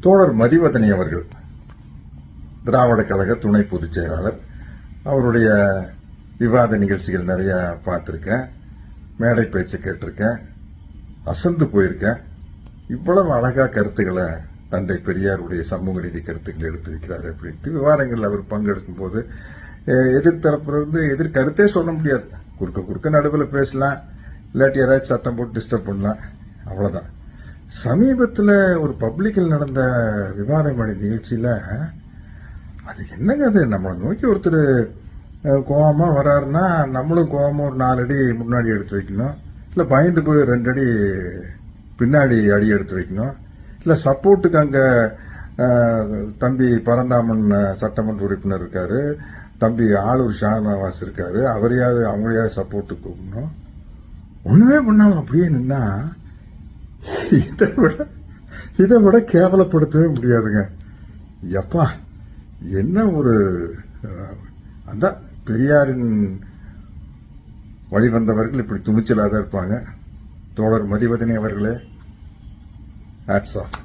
தோழர் மதிவதனி அவர்கள் திராவிட கழக துணை பொதுச் செயலாளர். அவருடைய விவாத நிகழ்ச்சிகள் நிறையா பார்த்துருக்கேன். மேடை பேச்சு கேட்டிருக்கேன். அசந்து போயிருக்கேன். இவ்வளவு அழகாக கருத்துக்களை தந்தை பெரியாருடைய சமூக நீதி கருத்துக்களை எடுத்து வைக்கிறார் அப்படின்ட்டு விவாதங்களில் அவர் பங்கெடுக்கும் போது எதிர் கருத்தே சொல்ல முடியாது. குறுக்க குறுக்க நடுவில் பேசலாம். இல்லாட்டி யாராச்சும் சத்தம் போட்டு டிஸ்டர்ப் பண்ணலாம். அவ்வளோதான் சமீபத்தில் ஒரு பப்ளிக்கில் நடந்த விவாதமணி நிகழ்ச்சியில் அது என்னங்க அது? நம்மளை நோக்கி ஒருத்தர் கோவமாக வராருன்னா நம்மளும் கோவமாக ஒரு நாலு அடி முன்னாடி எடுத்து வைக்கணும். இல்லை பயந்து போய் ரெண்டு அடி பின்னாடி அடி எடுத்து வைக்கணும். இல்லை சப்போர்ட்டுக்கு அங்கே தம்பி பரந்தாமன் சட்டமன்ற உறுப்பினர் இருக்கார். தம்பி ஆளூர் ஷாநவாஸ் இருக்கார். அவரையாவது அவங்களையாவது சப்போர்ட்டுக்கு கூப்பிடணும். ஒன்றுமே பண்ணாமல் அப்படியே நின்னா இதை விட இதை விட கேவலப்படுத்தவே முடியாதுங்க. எப்பா என்ன ஒரு அந்த பெரியாரின் வழிவந்தவர்கள் இப்படி துணிச்சலாக தான் இருப்பாங்க. தோழர் மதிவதனி அவர்களே ஹேட்ஸ் ஆஃப்